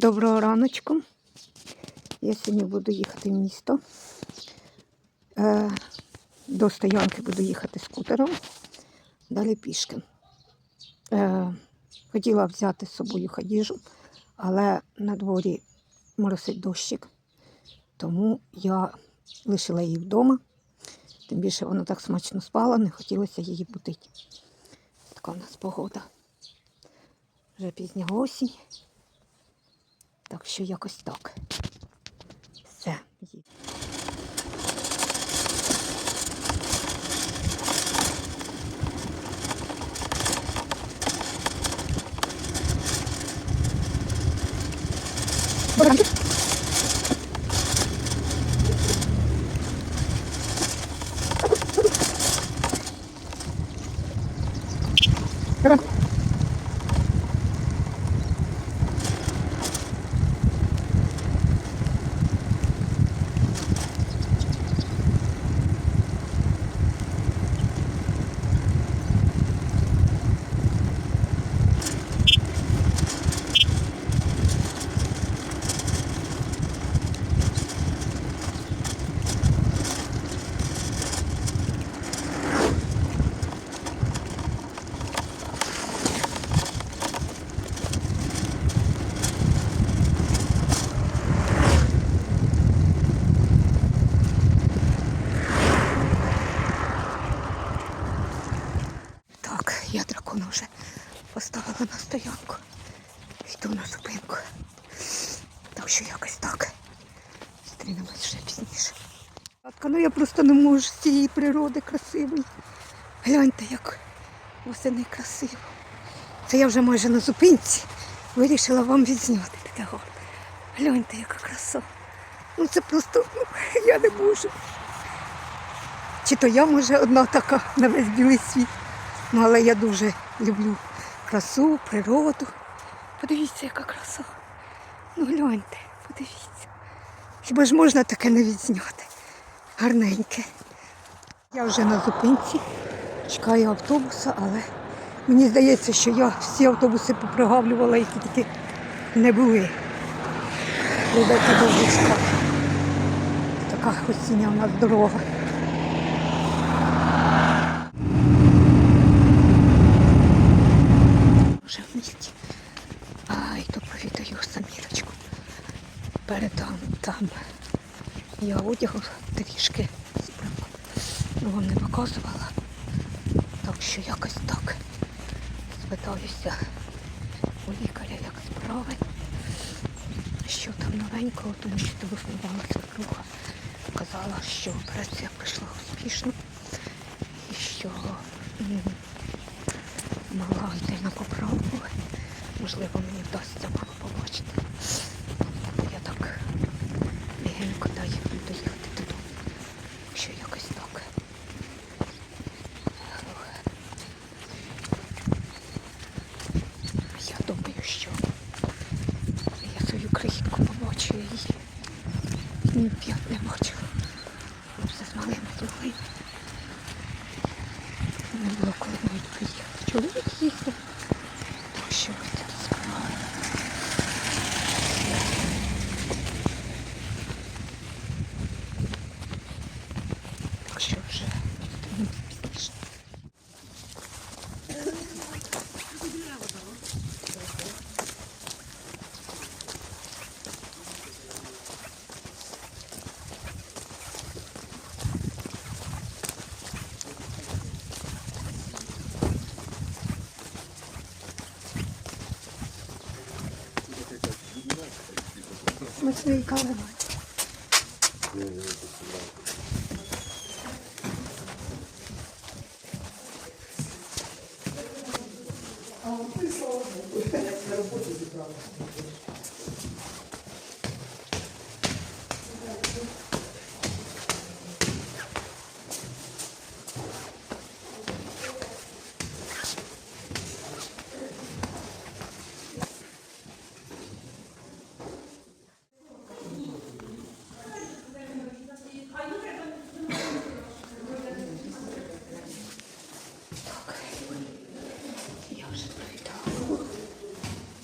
Доброго раночку. Я сьогодні буду їхати в місто. Е, до стоянки буду їхати скутером, далі пішки. Е, хотіла взяти з собою хадіжу, але на дворі моросить дощик, тому я лишила її вдома. Тим більше вона так смачно спала, не хотілося її будити. Така у нас погода. Вже пізня осінь. Так що якось так. Все. Так, я дракона вже поставила на стоянку. Йду на зупинку. Так що якось так. Зустрінемось вже пізніше. Ну я просто не можу з цієї природи красивої. Гляньте, як восени красиво. Це я вже майже на зупинці. Вирішила вам відзняти таке гарне. Гляньте, яка краса. Ну це просто ну, я не можу. Чи то я може одна така на весь білий світ. Ну, але я дуже люблю красу, природу. Подивіться, яка краса. Ну гляньте, подивіться. Хіба ж можна таке не відзняти? Гарненьке. Я вже на зупинці, чекаю автобуса, але мені здається, що я всі автобуси попригавлювала, які тільки не були. Прийдеться довго. Така осіння у нас дорога. Вже в місті. Ай, то повідаю самірочку. Там. Я одягу трішки вам не показувала. Так що якось так. Спитаюся у лікаря, як справи. Що там новенького, тому що телефонувала свекруха. Казала, що операція пройшла успішно. І що м, мала йти на поправку. Можливо, мені вдасться маму побачити. Тому я так легенько дай буду їхати додому. Що якось так. Я думаю, що я свою крихітку побачу її. П'ять не бачила. Ми все з малими змогли. Не було коли навіть приїхати. Чоловік їздив. Так що ось це справа. Так що вже зустрінемось пізніше. Смачної кави. Привітала.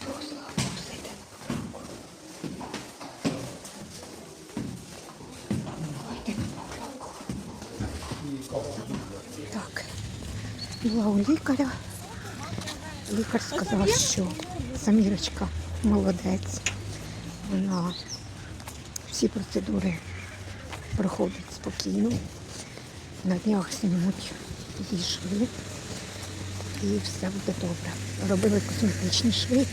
То слава Богу, все йде Так. Була у лікаря. Лікар сказав, що Самірочка молодець. Вона всі процедури проходить спокійно. На днях знімуть її шви і все буде добре. Робили косметичні шви,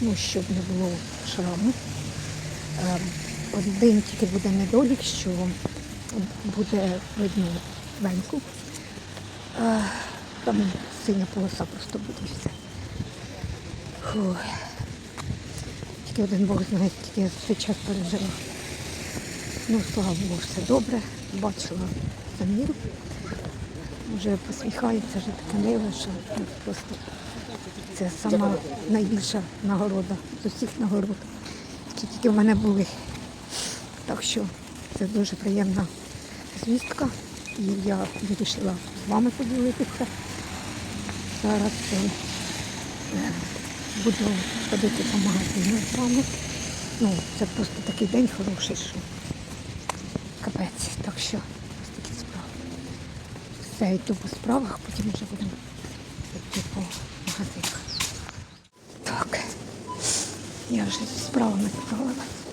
ну, щоб не було шраму. Ем, Один тільки буде недолік, що буде видно веньку. Там синя полоса просто буде все. Фу. Тільки один Бог знає, скільки я цей час пережила. Ну, слава Богу, все добре. Бачила Саміру. Вже посміхається, вже таке миле, що ну, просто це сама найбільша нагорода з усіх нагород, які тільки в мене були. Так що це дуже приємна звістка. І я вирішила з вами поділитися. Зараз е, е, буду ходити по магазину з вами. Ну, це просто такий день хороший, що капець. Так що ось такі справи. Все, йду по справах, потім вже будемо йти по магазинах. Так, я вже зі справами справилась.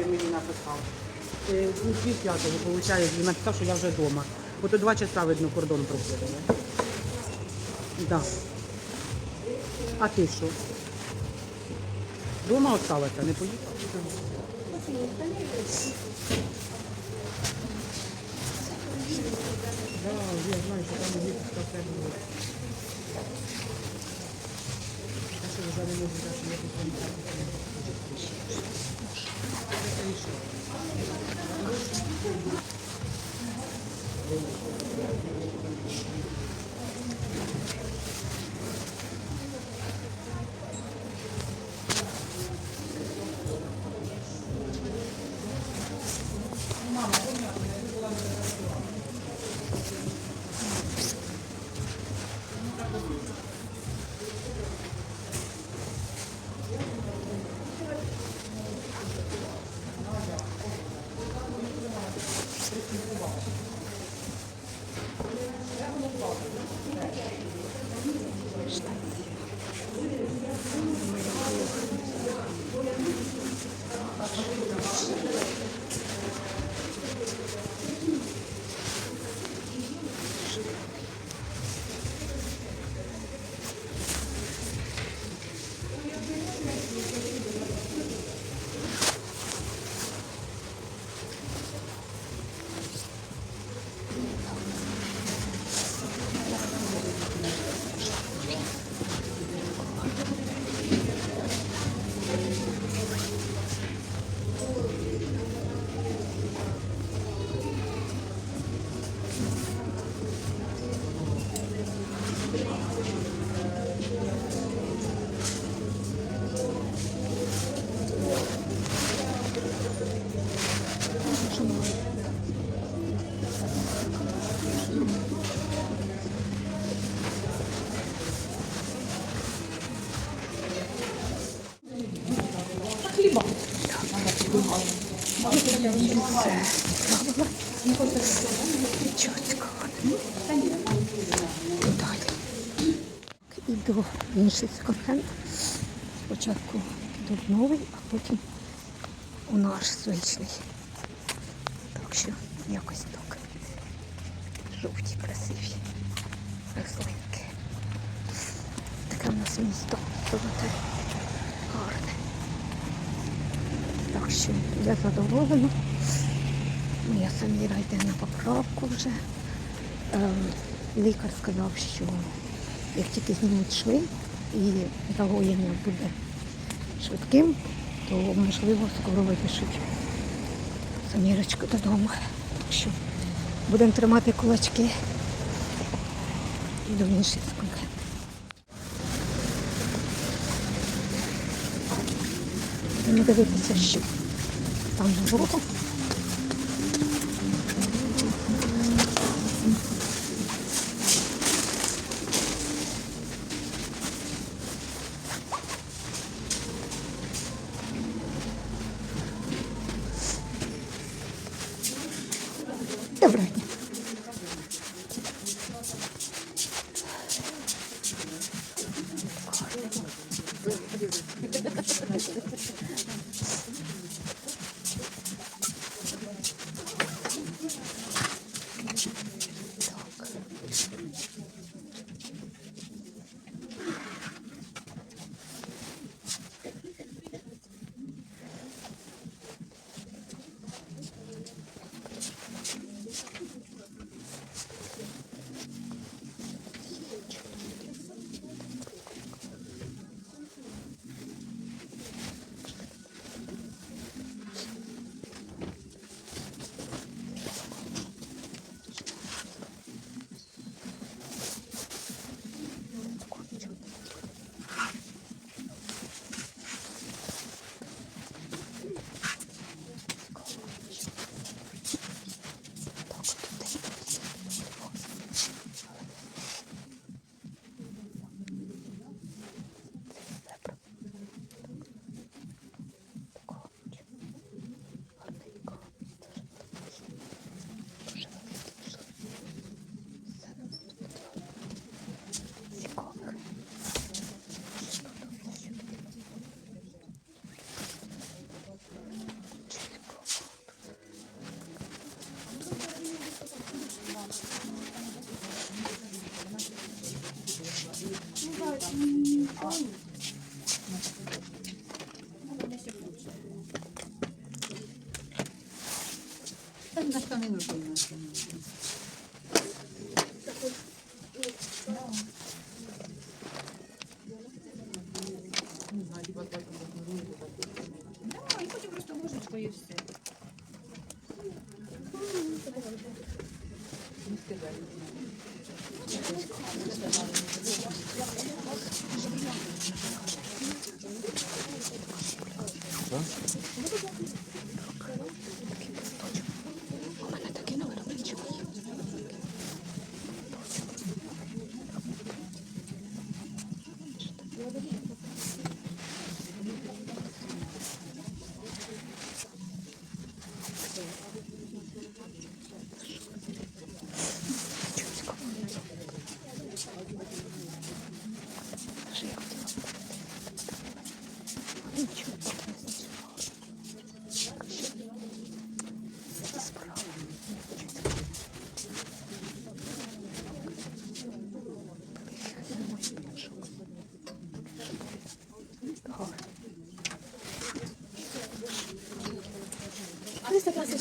Він мені написав. Е, пів п'ятого, виходить, він написав, що я вже вдома. Ото два часа, видно, кордон проходили. Да. А ти що? Дома осталася, не поїхала? Да, я знаю, що там є кафе було. Я що вже не можу дати, я тут Інший секонд-хенд. Спочатку піду в новий, а потім у наш звичний. Так що якось так. Жовті, красиві. Рослинки. Таке в нас місто золоте, гарне. Так що я задоволена. Моя Саміра йде на поправку вже. Ем, лікар сказав, що як тільки знімуть шви і загоєння буде швидким, то можливо скоро випишуть Самірочку додому. Так що будемо тримати кулачки і до інших скільки. Будемо дивитися, що там було. んな人目と言いますよね。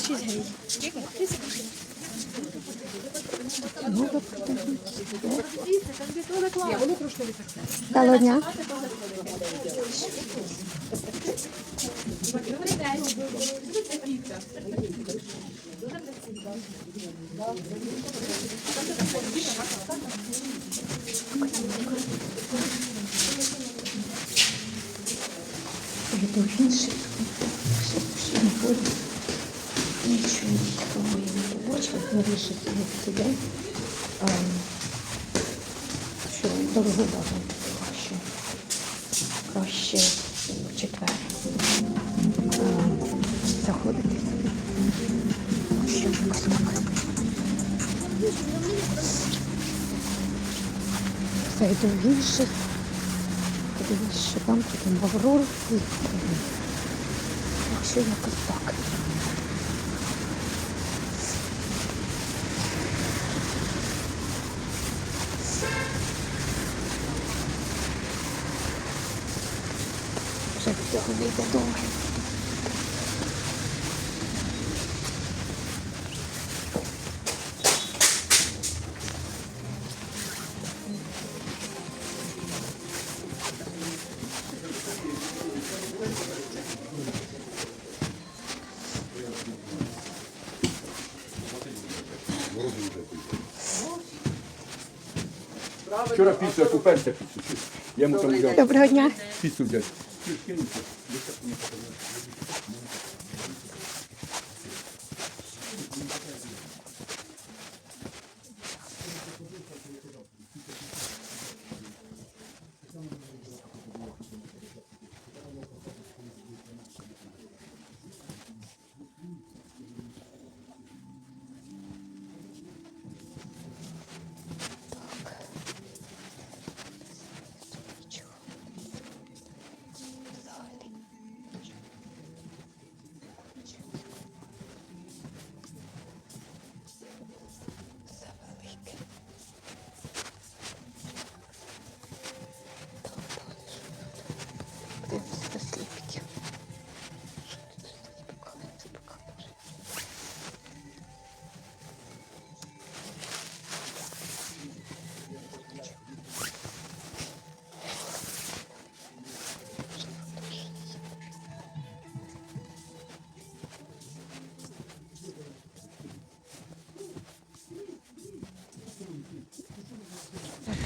326 гривень. Доброго дня. Четвер. Заходите. Заходити. Ще якось так. Зайду в інше. Подивіться, що там, потім і Якщо якось так. Вже від цього не йде довго. Вчора піцу, як уперся піцу. Я йому там взяв Доброго дня. піцу взяти.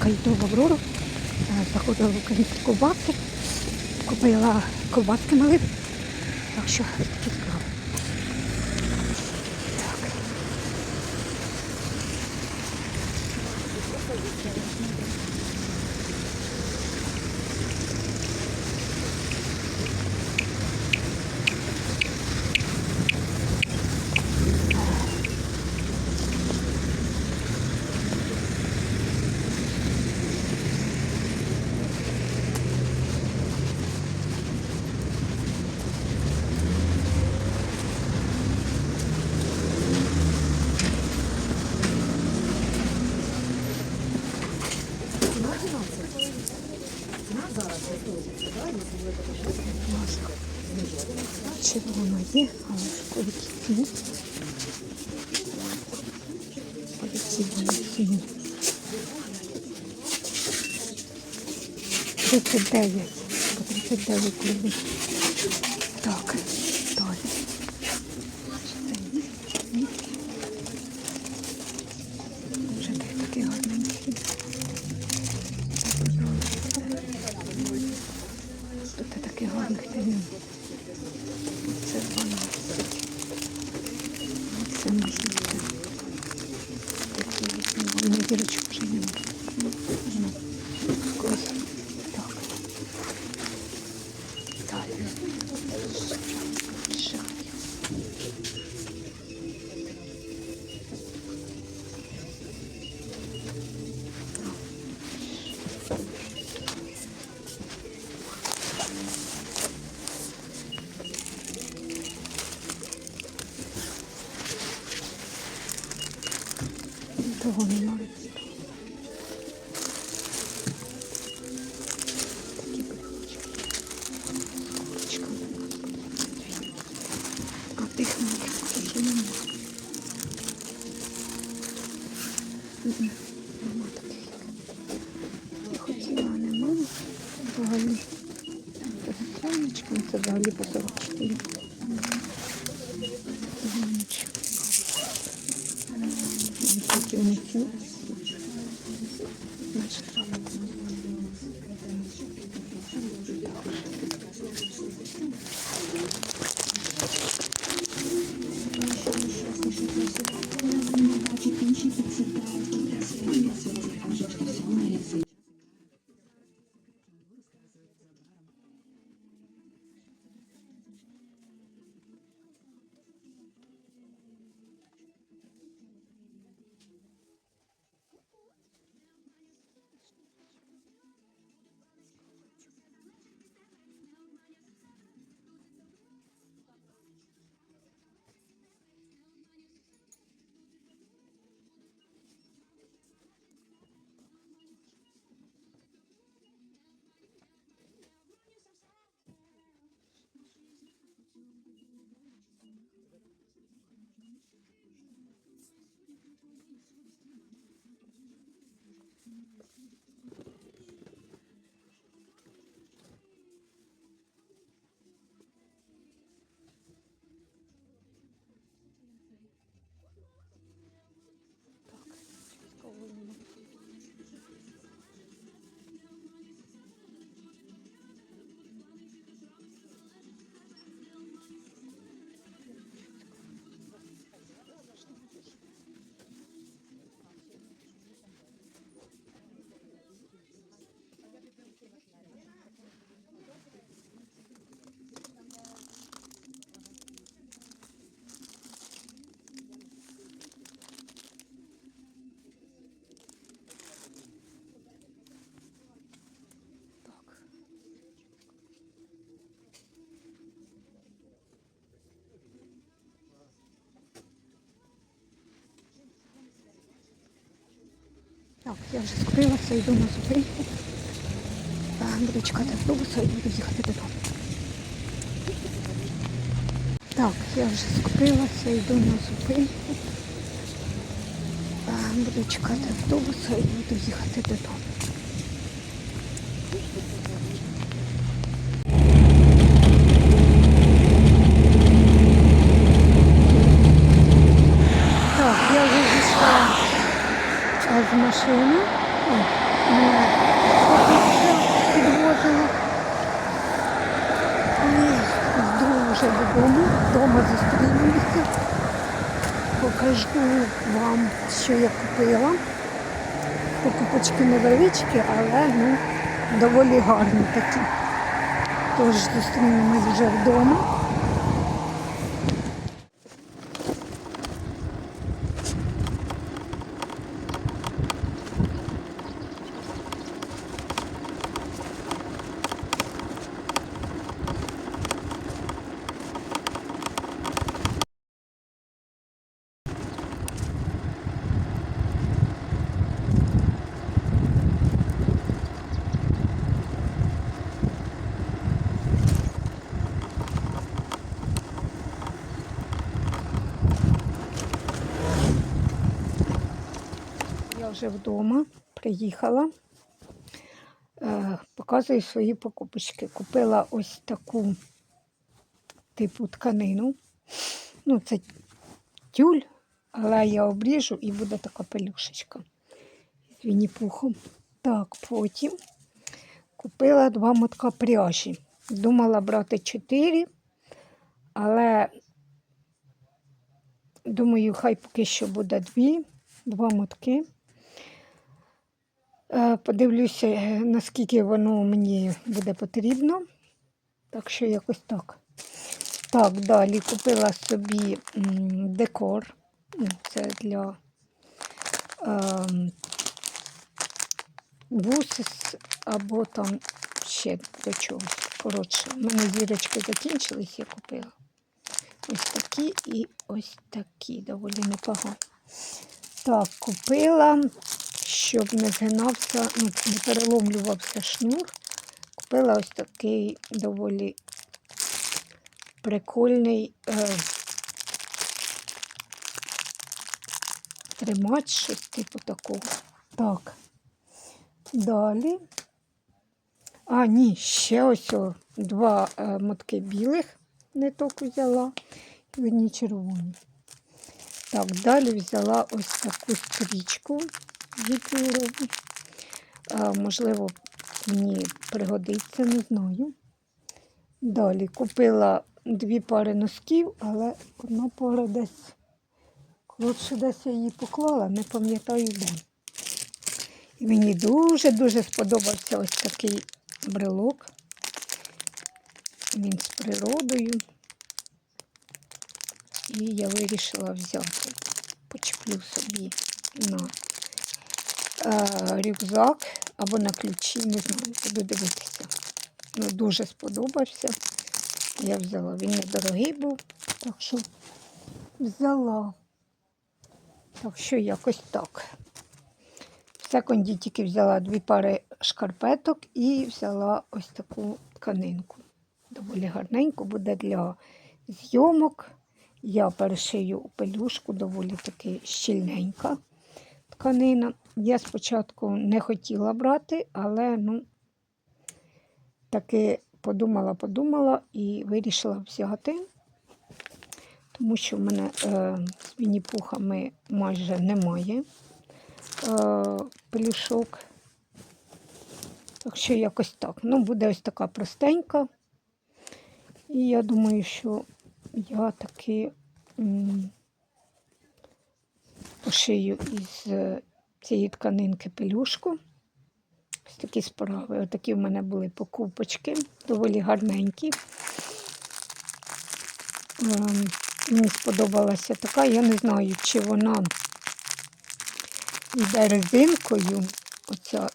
Так, йду в Аврору. Заходила в українські ковбаски. Купила ковбаски мали. Так що такі справи. Так. Ні. Кулики вони сині. 39. По 39 гривень. Так, Це бути. Такі вісім. Того немає. А тих маленьких нема. Мгм. Нема таких. Я хотіла, а. Взагалі. Це взагалі по 44. Нічого. Такі Так, я вже скрилася, йду на зупинку. Буду чекати автобуса і буду їхати додому. Так, я вже скрилася, йду на зупинку. Буду чекати автобуса і буду їхати додому. Так, я вже зійшла а, з машини. Підвозила. І вже додому, вдома зустрінемося. Покажу вам, що я купила. Покупочки невеличкі, але ну, доволі гарні такі. Тож зустрінемось вже вдома. Я вже вдома приїхала. Е, показую свої покупочки. Купила ось таку типу тканину. Ну, це тюль, але я обріжу і буде така пелюшечка з вінні-пухом. Так, потім купила два мотка пряжі. Думала брати чотири, але думаю, хай поки що буде дві, два мотки. Е, Подивлюся, е, наскільки воно мені буде потрібно. Так що якось так. Так, далі купила собі декор. Ну, Це для ем, вусис або там ще до чогось. Коротше, в мене зірочки закінчились, я купила. Ось такі і ось такі, доволі непогані. Так, купила, щоб не згинався, ну, не переломлювався шнур. Купила ось такий доволі прикольний е, тримач, щось типу такого. Так. Далі. А, ні, ще ось о, два е, мотки білих ниток взяла і одні червоні. Так, далі взяла ось таку стрічку А, можливо, мені пригодиться, не знаю. Далі купила дві пари носків, але одна пара десь, коротше, десь я її поклала, не пам'ятаю де. І мені дуже-дуже сподобався ось такий брелок. Він з природою. І я вирішила взяти, почеплю собі на рюкзак або на ключі, не знаю, буду дивитися. Ну, дуже сподобався. Я взяла. Він недорогий був, так що взяла. Так що якось так. В секунді тільки взяла дві пари шкарпеток і взяла ось таку тканинку. Доволі гарненько буде для зйомок. Я перешию у пелюшку, доволі таки щільненька тканина. Я спочатку не хотіла брати, але ну, таки подумала, подумала і вирішила взяти, тому що в мене е, з вінні-пухами майже немає е, пелюшок. Так що якось так. Ну, буде ось така простенька. І я думаю, що я таки м, пошию із е, цієї тканинки пелюшку. Ось такі справи. Отакі в мене були покупочки, доволі гарненькі. Ем, Мені сподобалася така. Я не знаю, чи вона йде резинкою. Оця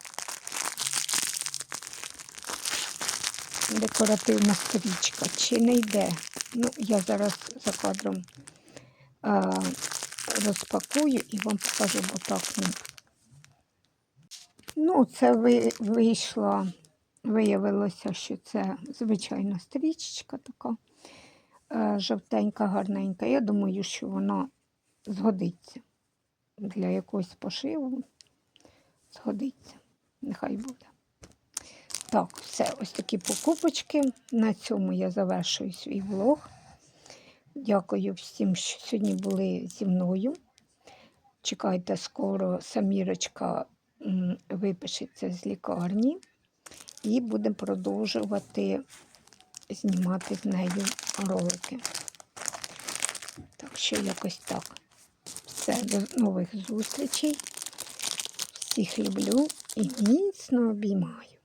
декоративна стрічка, чи не йде. Ну, я зараз за кадром а, розпакую і вам покажу, бо так ну, Ну, це ви, вийшло, виявилося, що це звичайна стрічечка така е, жовтенька, гарненька. Я думаю, що вона згодиться для якогось пошиву. Згодиться. Нехай буде. Так, все, ось такі покупочки. На цьому я завершую свій влог. Дякую всім, що сьогодні були зі мною. Чекайте, скоро Самірочка випишеться з лікарні і будемо продовжувати знімати з нею ролики. Так що якось так. Все, до нових зустрічей. Всіх люблю і міцно обіймаю.